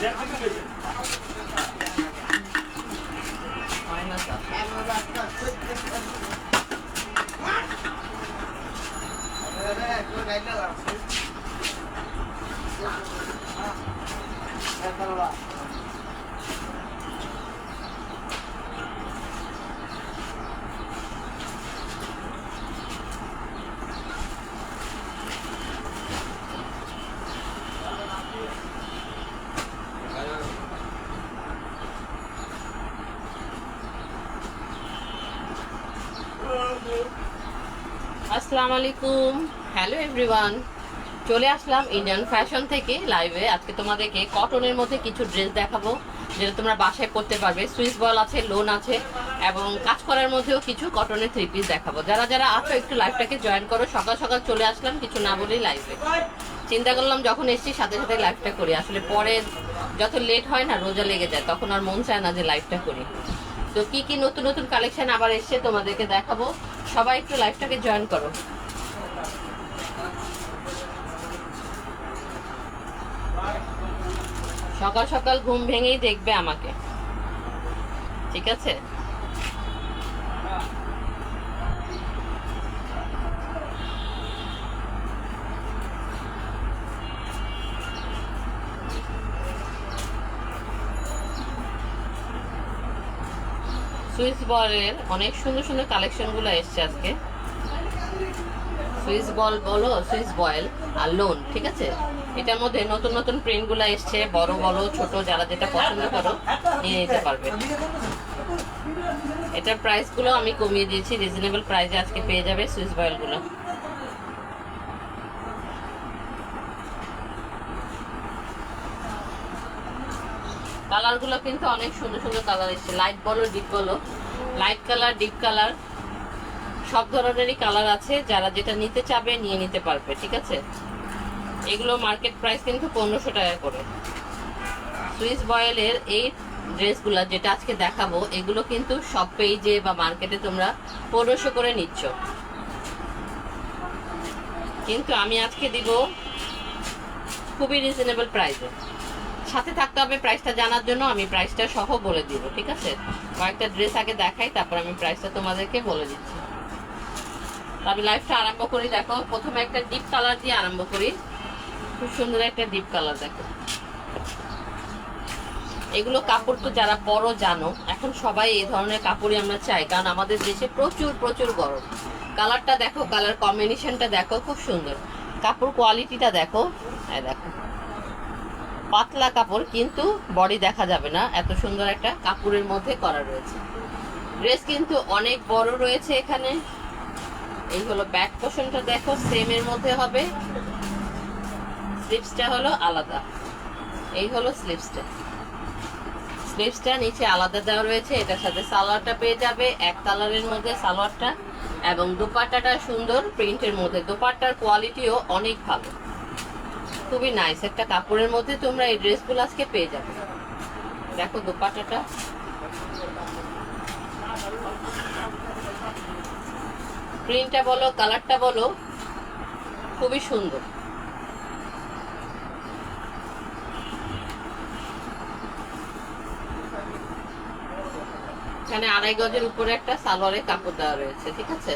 হয় না তো। আসসালামু আলাইকুম। হ্যালো এভরিওয়ান চলে আসলাম ইন্ডিয়ান ফ্যাশন থেকে লাইভে আজকে তোমাদেরকে কটনের মধ্যে কিছু ড্রেস দেখাবো, যেটা তোমরা বাসায় পরতে পারবে। সুইস বল আছে লোন আছে, এবং কাজ করার মধ্যেও কিছু কটনের থ্রি পিস দেখাবো। যারা যারা আছো একটু লাইভটাকে জয়েন করো, সকাল সকাল চলে আসলাম, কিছু না বলেই লাইভে চিন্তা করলাম, যখন এসছি, সাথে সাথে লাইভটা করি। আসলে পরে যত লেট হয় না, রোজা লেগে যায়, তখন আর মন চায় না যে লাইভটা করি। তো কি কি নতুন নতুন কালেকশন আবার এসছে, তোমাদেরকে দেখাবো। সবাই একটু লাইভটাকে জয়েন করো। সকাল সকাল ঘুম ভেঙেই দেখবে আমাকে। ঠিক আছে? সুইস বলের অনেক সুন্দর সুন্দর কালেকশনগুলো এসছে আজকে। সুইচ বল বলো, সুইচ বয়েল আর লোন, ঠিক আছে? এটার মধ্যে নতুন নতুন প্রিন্টগুলো এসছে, বড় বলো, ছোট, যারা যেটা পছন্দ করো, নিয়ে নিতে পারবে। এটার প্রাইসগুলো আমি কমিয়ে দিয়েছি রিজনেবল প্রাইসে আজকে পেয়ে যাবে সুইস বয়েলগুলো। কালারগুলো কিন্তু অনেক সুন্দর সুন্দর কালার এসছে। লাইট বলো ডিপ বলো। লাইট কালার ডিপ কালার সব ধরনেরই কালার আছে। যারা যেটা নিতে চাবে, নিয়ে নিতে পারবে, ঠিক আছে? এগুলো মার্কেট প্রাইস কিন্তু পনেরোশো টাকা করে। সুইস বয়েলের এই ড্রেসগুলো যেটা আজকে দেখাবো, এগুলো কিন্তু সব পেজে বা মার্কেটে তোমরা পনেরোশো করে নিচ্ছ। কিন্তু আমি আজকে দিব খুবই রিজনেবল প্রাইসে সাথে থাকতে হবে প্রাইসটা জানার জন্য, আমি প্রাইসটা সহ বলে দিব, ঠিক আছে? কয়েকটা ড্রেস আগে দেখাই, তারপর আমি প্রাইসটা তোমাদেরকে বলে দিচ্ছি। তবে লাইফটা আরম্ভ করি, দেখো, প্রথমে একটা ডিপ কালার দিয়ে আরম্ভ করি। খুব সুন্দর একটা ডিপ কালার দেখো। এগুলো কাপড় তো যারা পরো, জানো। এখন সবাই এই ধরনের কাপড়ই আমরা চাই, কারণ আমাদের দেশে প্রচুর প্রচুর গরম। কালারটা দেখো কালার কম্বিনেশনটা দেখো, খুব সুন্দর। কাপড় কোয়ালিটিটা দেখো হ্যাঁ দেখো। পাতলা কাপড়, কিন্তু বডি দেখা যাবে না। এত সুন্দর একটা কাপড়ের মধ্যে করা রয়েছে। ড্রেস কিন্তু অনেক বড় রয়েছে এখানে। এই হলো ব্যাক পোর্শনটা দেখো সেম এর মধ্যে হবে। স্লিপসটা হলো আলাদা। এই হলো স্লিপসটা স্লিপসটা নিচে আলাদা দেওয়া রয়েছে, এটার সাথে সালোয়ারটা পেয়ে যাবে, এক কালারের মধ্যে সালোয়ারটা। এবং দোপাট্টাটা সুন্দর প্রিন্টের মধ্যে। দোপাট্টার কোয়ালিটিও অনেক ভালো। খুবই নাইস একটা কাপড়ের মধ্যে তোমরা এই ড্রেসগুলো আজকে পেয়ে যাবে। দেখো দোপাট্টাটা প্রিন্টটা বলো কালারটা বলো, খুবই সুন্দর। এখানে আড়াই গজের উপরে একটা সালোয়ারের কাপড় দেওয়া রয়েছে, ঠিক আছে?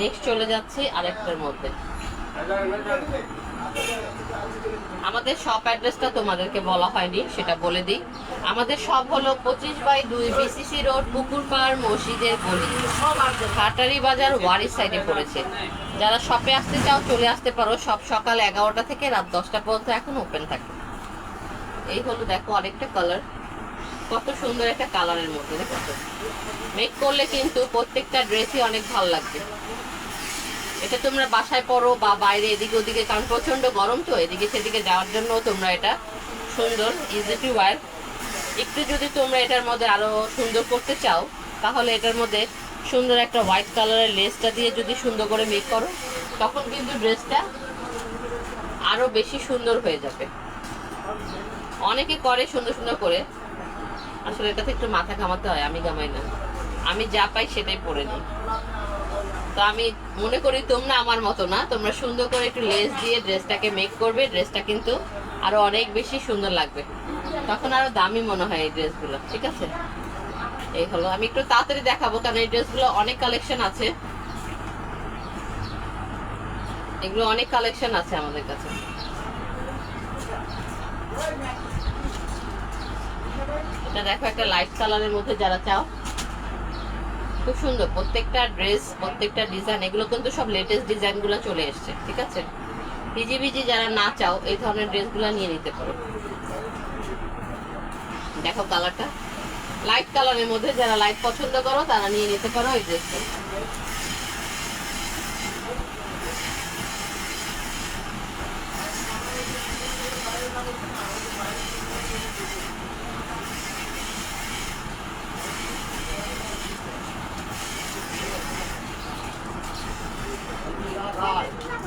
নেক্সট চলে যাচ্ছি আরেকটার মধ্যে। আমাদের শপ অ্যাড্রেসটা তোমাদেরকে বলা হয়নি, সেটা বলে দিই। আমাদের শপ হলো পঁচিশ বাই দুই বিসিসি রোড পুকুরপাড়, মসজিদের গলি। কাটারি বাজার ওয়ারি সাইডে পড়েছে। যারা শপে আসতে চাও, চলে আসতে পারো। সব সকাল এগারোটা থেকে রাত দশটা পর্যন্ত এখন ওপেন থাকে। এই হলো দেখো আরেকটা কালার কত সুন্দর একটা কালারের মধ্যে, দেখো মেক করলে কিন্তু প্রত্যেকটা ড্রেসই অনেক ভালো লাগবে। এটা তোমরা বাসায় পরো বা বাইরে, এদিকে ওদিকে, কারণ প্রচণ্ড গরম তো, এদিকে সেদিকে যাওয়ার জন্য তোমরা এটা সুন্দর ইজি টু ওয়ার একটু যদি তোমরা এটার মধ্যে আরও সুন্দর করতে চাও, তাহলে এটার মধ্যে সুন্দর একটা হোয়াইট কালারের লেসটা দিয়ে যদি সুন্দর করে মেক করো, তখন কিন্তু ড্রেসটা আরও বেশি সুন্দর হয়ে যাবে। অনেকে করে সুন্দর সুন্দর করে। আসলে এটাতে একটু মাথা ঘামাতে হয়, আমি ঘামাই না। আমি যা পাই সেটাই পরে নিই। তো আমি মনে করি তোমরা আমার মতো না, তোমরা সুন্দর করে একটু লেস দিয়ে ড্রেসটাকে মেক করবে, ড্রেসটা কিন্তু আরও অনেক বেশি সুন্দর লাগবে। তখন আরও দামি মনে হয় এই ড্রেসগুলো, ঠিক আছে? এই হলো, আমি একটু তাড়াতাড়ি দেখাবো, কারণ এই ড্রেসগুলো অনেক কালেকশন আছে। এগুলো অনেক কালেকশন আছে আমাদের কাছে। এটা দেখো একটা লাইট কালারের মধ্যে যারা চাও। খুব সুন্দর, প্রত্যেকটা ড্রেস প্রত্যেকটা ডিজাইন এগুলো কিন্তু সব লেটেস্ট ডিজাইনগুলো চলে এসছে, ঠিক আছে? ভিজি যারা না চাও, এই ধরনের ড্রেস ড্রেসগুলো নিয়ে নিতে পারো। দেখো কালারটা লাইট কালারের মধ্যে যারা লাইট পছন্দ করো, তারা নিয়ে নিতে পারো এই ড্রেসটা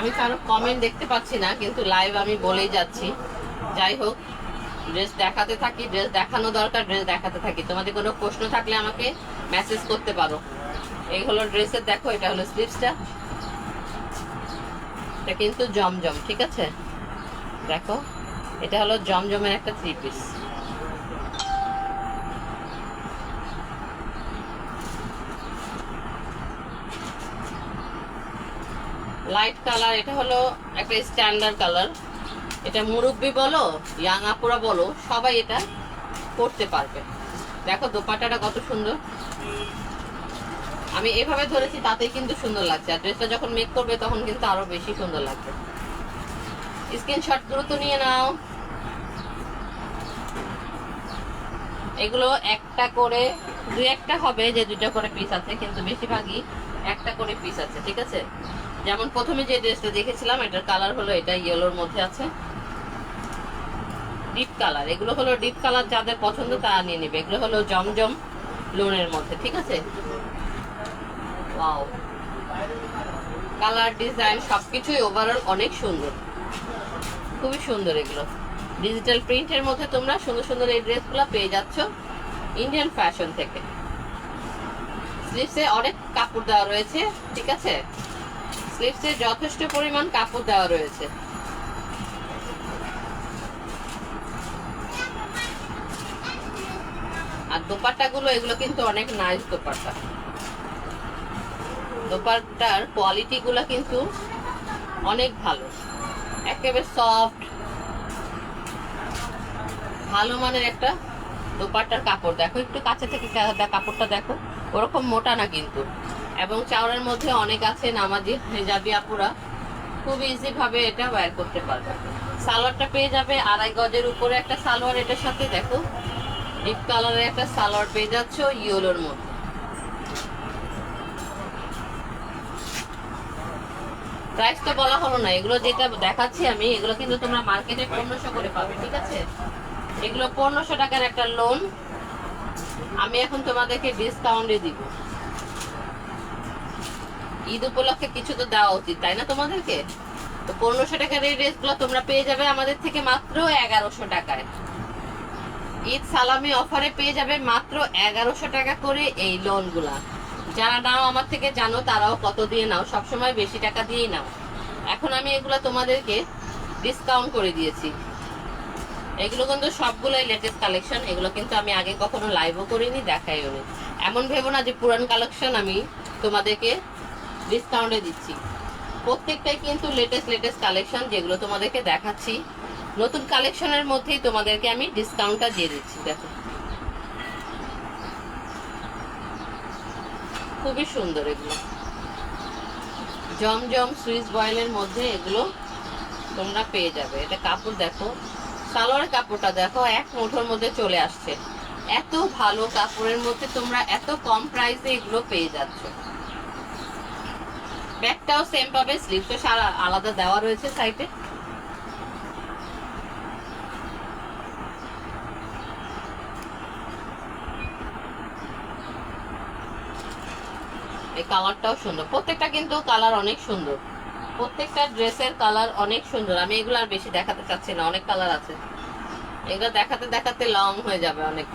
আমি কারও কমেন্ট দেখতে পাচ্ছি না, কিন্তু লাইভ আমি বলেই যাচ্ছি। যাই হোক ড্রেস দেখাতে থাকি ড্রেস দেখানো দরকার ড্রেস দেখাতে থাকি। তোমাদের কোনো প্রশ্ন থাকলে আমাকে মেসেজ করতে পারো। এই হলো ড্রেসের দেখো, এটা হলো স্লিভসটা এটা কিন্তু জমজম, ঠিক আছে? দেখো, এটা হলো জমজমের একটা থ্রি পিস লাইট কালার এটা হলো একটা স্ট্যান্ডার্ড কালার এটা মুরব্বি বলো ইয়াং বলো, সবাই এটা করতে পারবে। দেখো দোপাট্টাটা কত সুন্দর। আমি এভাবে ধরেছি, তাতেই কিন্তু সুন্দর লাগছে। আর ড্রেসটা যখন মেক করবে, তখন কিন্তু আরও বেশি সুন্দর লাগবে। স্ক্রিনশটগুলো তো নিয়ে নাও। এগুলো একটা করে, দুই একটা হবে, যে দুইটা করে পিস আছে, কিন্তু বেশিরভাগই একটা করে পিস আছে, ঠিক আছে? যেমন প্রথমে যে ড্রেসটা দেখেছিলাম, এটার কালার হলো এটা ইয়েলোর মধ্যে আছে। ডিপ কালার এগুলো হলো ডিপ কালার যাদের পছন্দ তারা নিয়ে নেবে। এগুলো হলো জমজম লোনের মধ্যে, ঠিক আছে? ওয়াও কালার ডিজাইন সবকিছুই ওভারঅল অনেক সুন্দর। খুবই সুন্দর এগুলো। ডিজিটাল প্রিন্টের মধ্যে তোমরা সুন্দর সুন্দর এই ড্রেসগুলো পেয়ে যাচ্ছ ইন্ডিয়ান ফ্যাশন থেকে। স্লিভসে অনেক কাপড় দেওয়া রয়েছে, ঠিক আছে? স্লিভসে যথেষ্ট পরিমাণ কাপড় দেওয়া রয়েছে। আর দোপাট্টা গুলো এগুলো কিন্তু অনেক নাইস দোপাট্টা। দোপাট্টার কোয়ালিটি গুলো কিন্তু অনেক ভালো। একেবারে সফট ভালো মানের একটা দোপাট্টার কাপড়। দেখো, একটু কাছে থেকে কাপড়টা দেখো। ওরকম মোটা না কিন্তু। এবং চাউরের মধ্যে অনেক আছে নামাজি, হেজাবি আপুরা। খুব ইজি ভাবে এটা ওয়্যার করতে পারবে। সালোয়ারটা পেয়ে যাবে আড়াই গজের উপরে একটা সালোয়ার এটার সাথে, দেখো। ডিপ কালারের একটা সালোয়ার পেয়ে যাচ্ছ ইয়েলোর মধ্যে। প্রাইস তো বলা হলো না, এগুলো যেটা দেখাচ্ছি আমি, এগুলো কিন্তু তোমরা মার্কেটে পনেরোশো করে পাবে, ঠিক আছে? এগুলো পনেরোশো টাকার একটা লোন আমি এখন তোমাদেরকে ডিসকাউন্টে দিব। ঈদ উপলক্ষে কিছু তো দেওয়া উচিত, তাই না তোমাদেরকে? তো পনেরোশো টাকার এই ড্রেসগুলো তোমরা পেয়ে যাবে আমাদের থেকে মাত্র এগারোশো টাকায়। ঈদ সালামি অফারে পেয়ে যাবে মাত্র এগারোশো টাকা করে এই লোনগুলা। যারা নাও আমার থেকে জানো, তারাও কত দিয়ে নাও? সবসময় বেশি টাকা দিয়েই নাও। এখন আমি এগুলো তোমাদেরকে ডিসকাউন্ট করে দিয়েছি। এগুলো কিন্তু সবগুলোই লেটেস্ট কালেকশন এগুলো কিন্তু আমি আগে কখনো লাইভও করিনি, দেখাইও নি। এমন ভেবো না যে পুরান কালেকশন আমি তোমাদেরকে ডিসকাউন্টে দিচ্ছি। প্রত্যেকটাই কিন্তু লেটেস্ট লেটেস্ট কালেকশন যেগুলো তোমাদেরকে দেখাচ্ছি। নতুন কালেকশনের মধ্যেই তোমাদেরকে আমি ডিসকাউন্টটা দিয়ে দিচ্ছি, দেখো। খুবই সুন্দর এগুলো। জমজম সুইচ বয়েলের মধ্যে এগুলো তোমরা পেয়ে যাবে। এটা কাপড় দেখো। সালোয়ার কাপড়টা দেখো, এক মুঠোর মধ্যে চলে আসছে। এত ভালো কাপড়ের মধ্যে তোমরা এত কম প্রাইসে এগুলো পেয়ে যাচ্ছ। ব্যাগটাও সেম পাবে স্লিপসও সারা আলাদা দেওয়া রয়েছে সাইডে এই কালারটাও সুন্দর। প্রত্যেকটা কিন্তু কালার অনেক সুন্দর। প্রত্যেকটা ড্রেসের কালার অনেক সুন্দর। আমি এগুলো আর বেশি দেখাতে চাচ্ছি না, অনেক কালার আছে। এগুলো দেখাতে দেখাতে লং হয়ে যাবে অনেক।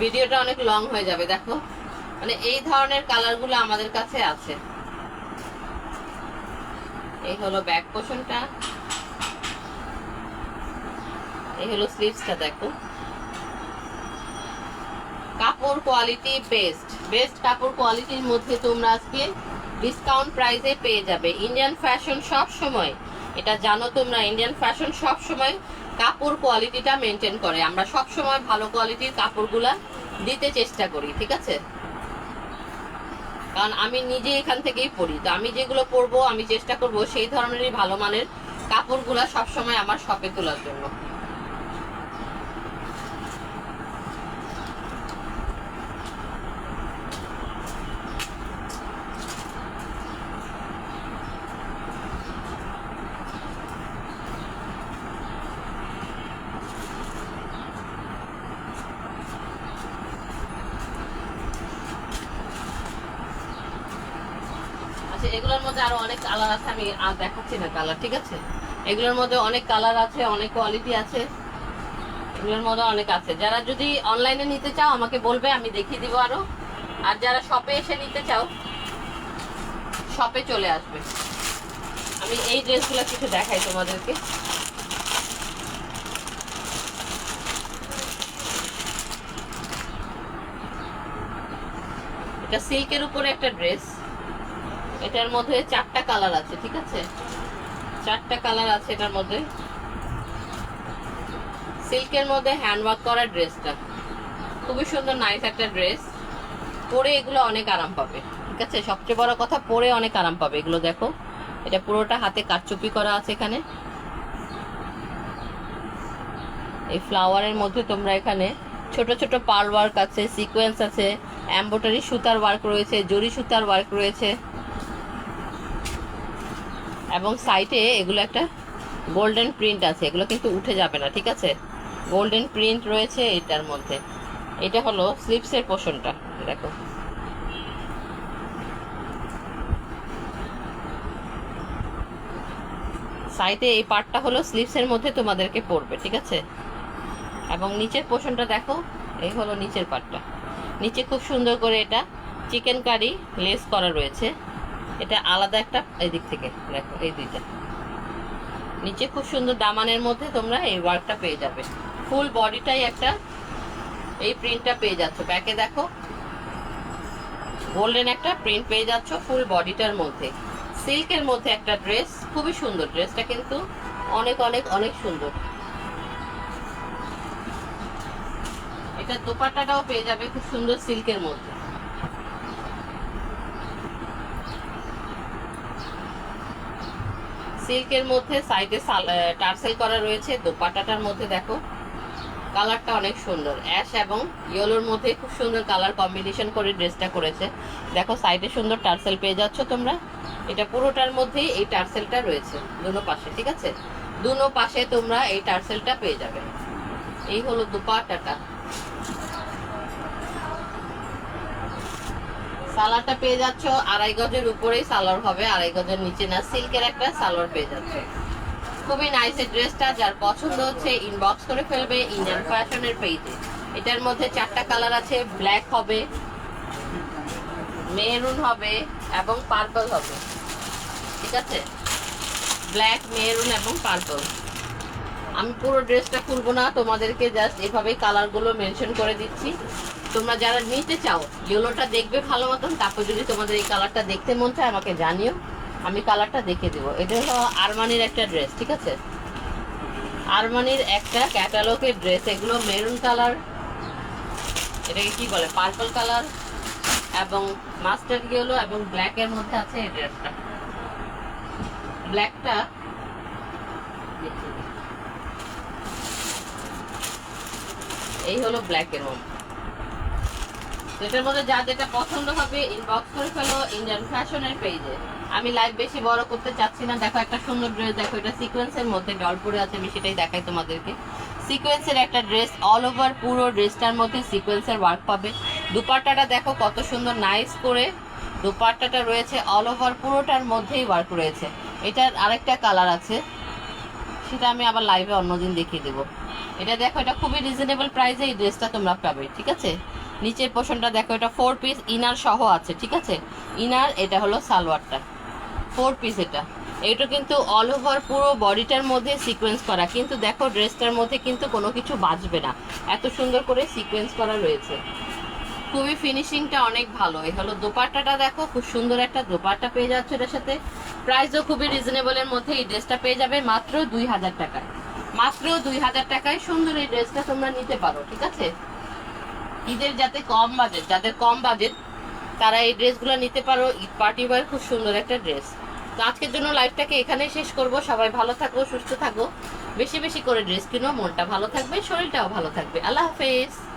ভিডিওটা অনেক লং হয়ে যাবে, দেখো। মানে এই ধরনের কালারগুলো আমাদের কাছে আছে। এই হলো ব্যাক পোর্শনটা এই হলো স্লিভসটা দেখো। কাপড় কোয়ালিটি বেস্ট বেস্ট কাপড় কোয়ালিটির মধ্যে তোমরা আজকে ডিসকাউন্ট প্রাইসে পেয়ে যাবে। ইন্ডিয়ান ফ্যাশন সব সময়। এটা জানো তোমরা ইন্ডিয়ান ফ্যাশন সব সময় কাপড় কোয়ালিটিটা মেনটেন করে। আমরা সব সময় ভালো কোয়ালিটির কাপড়গুলা দিতে চেষ্টা করি, ঠিক আছে? কারণ আমি নিজে এখান থেকেই পড়ি। তো আমি যেগুলো পরবো আমি চেষ্টা করব সেই ধরনেরই ভালো মানের কাপড়গুলো সবসময় আমার শপে তোলার জন্য। এগুলোর মধ্যে আরও অনেক কালার আছে, আমি আর দেখাচ্ছি না কালার ঠিক আছে? এগুলোর মধ্যে অনেক কালার আছে, অনেক কোয়ালিটি আছে। এগুলোর মধ্যে অনেক আছে। যারা যদি অনলাইনে নিতে চাও, আমাকে বলবে, আমি দেখিয়ে দিব আরও। আর যারা শপে এসে নিতে চাও শপে চলে আসবে। আমি এই ড্রেসগুলো কিছু দেখাই তোমাদেরকে। এটা সিল্কের উপরে একটা ড্রেস এটার মধ্যে চারটা কালার আছে, ঠিক আছে? চারটা কালার আছে এটার মধ্যে। সিল্কের মধ্যে হ্যান্ডওয়ার্ক করা ড্রেসটা। খুবই সুন্দর নাইস একটা ড্রেস। পরে এগুলো অনেক আরাম পাবে, ঠিক আছে? সবচেয়ে বড় কথা, পরে অনেক আরাম পাবে। এগুলো দেখো, এটা পুরোটা হাতে কারচুপি করা আছে এখানে। এই ফ্লাওয়ারের মধ্যে তোমরা এখানে ছোট ছোট পার ওয়ার্ক আছে সিকোয়েন্স আছে এম্বোটারি সুতার ওয়ার্ক রয়েছে, জরি সুতার ওয়ার্ক রয়েছে। এবং সাইডে এগুলো একটা গোল্ডেন প্রিন্ট আছে, এগুলো কিন্তু উঠে যাবে না, ঠিক আছে? গোল্ডেন প্রিন্ট রয়েছে এটার মধ্যে। এটা হলো স্লিপসের পোষণটা দেখো। সাইডে এই পার্টটা হলো স্লিপসের মধ্যে তোমাদেরকে পড়বে, ঠিক আছে? এবং নিচের পোষণটা দেখো, এই হলো নিচের পার্টটা নিচে খুব সুন্দর করে এটা চিকেন কারি লেস করা রয়েছে। এটা আলাদা একটা এই দিক থেকে, দেখো, এই দুইটা। নিচে খুব সুন্দর দামানের মধ্যে তোমরা এই ওয়ার্কটা পেয়ে যাবে। ফুল বডিটাই একটা এই প্রিন্টটা পেয়ে যাচ্ছ। ব্যাকে দেখো, গোল্ডেন একটা প্রিন্ট পেয়ে যাচ্ছ ফুল বডিটার মধ্যে। সিল্কের মধ্যে একটা ড্রেস, খুবই সুন্দর। ড্রেসটা কিন্তু অনেক অনেক অনেক সুন্দর। এটা দোপাট্টাটাও পেয়ে যাবে খুব সুন্দর সিল্কের মধ্যে। সিল্কের মধ্যে, সাইডে টার্সেল করা রয়েছে। দোপাট্টাটার মধ্যে দেখো, কালারটা অনেক সুন্দর। অ্যাশ এবং ইয়েলোর মধ্যে খুব সুন্দর কালার কম্বিনেশন করে ড্রেসটা করেছে। দেখো, সাইডে সুন্দর টার্সেল পেয়ে যাচ্ছ তোমরা। এটা পুরোটার মধ্যেই এই টার্সেলটা রয়েছে, দুনো পাশে, ঠিক আছে? দুনো পাশে তোমরা এই টার্সেলটা পেয়ে যাবে। এই হলো দুপাট্টাটা। সালোয়ারটা পেয়ে যাচ্ছ, আড়াই গজের উপরেই সালোয়ার হবে, আড়াই গজের নিচে না, সিল্কের একটা সালোয়ার পেয়ে যাচ্ছে। খুবই নাইস এই ড্রেসটা যার পছন্দ হচ্ছে ইনবক্স করে ফেলবে ইন্ডিয়ান ফ্যাশনের পেজে এটার মধ্যে চারটা কালার আছে ব্ল্যাক হবে মেরুন হবে এবং পার্পল হবে। ঠিক আছে? ব্ল্যাক মেরুন এবং পার্পল আমি পুরো ড্রেসটা খুলবো না, তোমাদেরকে জাস্ট এভাবেই কালারগুলো মেনশন করে দিচ্ছি। তোমরা যারা নিতে চাও ইয়েলোটা দেখবে ভালো মতন, তারপর যদি তোমাদের এই কালারটা দেখতে মন চায়, আমাকে জানিও, আমি কালারটা দেখে দিব। এটা হলো আরমানির একটা ড্রেস ঠিক আছে? আরমানির একটা ক্যাটালগের ড্রেস এগুলো মেরুন কালার এটাকে কি বলে পার্পল কালার এবং মাস্টার্ড ইয়েলো এবং ব্ল্যাকের মধ্যে আছে এই ড্রেসটা ব্ল্যাকটা এই হলো ব্ল্যাকের মধ্যে। এটার মধ্যে যা যেটা পছন্দ হবে ইনবক্স করে ফেলো ইন্ডিয়ান ফ্যাশনের পেজে আমি লাইভ বেশি বড় করতে চাচ্ছি না। দেখো একটা সুন্দর ড্রেস দেখো এটা সিকোয়েন্সের মধ্যে ডল পরে আছে, আমি সেটাই দেখাই তোমাদেরকে। সিকোয়েন্সের একটা ড্রেস অল ওভার পুরো ড্রেসটার মধ্যে সিকোয়েন্সের ওয়ার্ক পাবে। দুপাট্টাটা দেখো কত সুন্দর নাইস করে। দুপাট্টাটা রয়েছে অল ওভার পুরোটার মধ্যেই ওয়ার্ক রয়েছে। এটার আরেকটা কালার আছে। সেটা আমি আবার লাইভে অন্যদিন দেখিয়ে দেবো। এটা দেখো, এটা খুবই রিজনেবল প্রাইসে এই ড্রেসটা তোমরা পাবে, ঠিক আছে? নিচের পোর্শনটা দেখো, এটা ফোর পিস ইনার সহ আছে, ঠিক আছে? ইনার, এটা হলো সালোয়ারটা। ফোর পিস এটা। এটা কিন্তু অল ওভার পুরো বডিটার মধ্যে সিকোয়েন্স করা। কিন্তু দেখো ড্রেসটার মধ্যে কিন্তু কোনো কিছু বাজবে না। এত সুন্দর করে সিকোয়েন্স করা রয়েছে। খুবই ফিনিশিংটা অনেক ভালো। এই হলো দোপাট্টাটা দেখো, খুব সুন্দর একটা দোপাট্টা পেয়ে যাচ্ছে এটার সাথে। প্রাইসও খুবই রিজনেবলের মধ্যে এই ড্রেসটা পেয়ে যাবে মাত্র দুই হাজার টাকায়। মাত্র দুই হাজার টাকায় সুন্দর এই ড্রেসটা তোমরা নিতে পারো, ঠিক আছে? ঈদের যাতে কম বাজেট, যাদের কম বাজেট, তারা এই ড্রেসগুলো নিতে পারো। ঈদ পার্টি ওয়ার খুব সুন্দর একটা ড্রেস। তো আজকের জন্য লাইফটাকে এখানেই শেষ করব। সবাই ভালো থাকো, সুস্থ থাকো। বেশি বেশি করে ড্রেস কিনো, মনটা ভালো থাকবে, শরীরটাও ভালো থাকবে। আল্লাহ হাফেজ।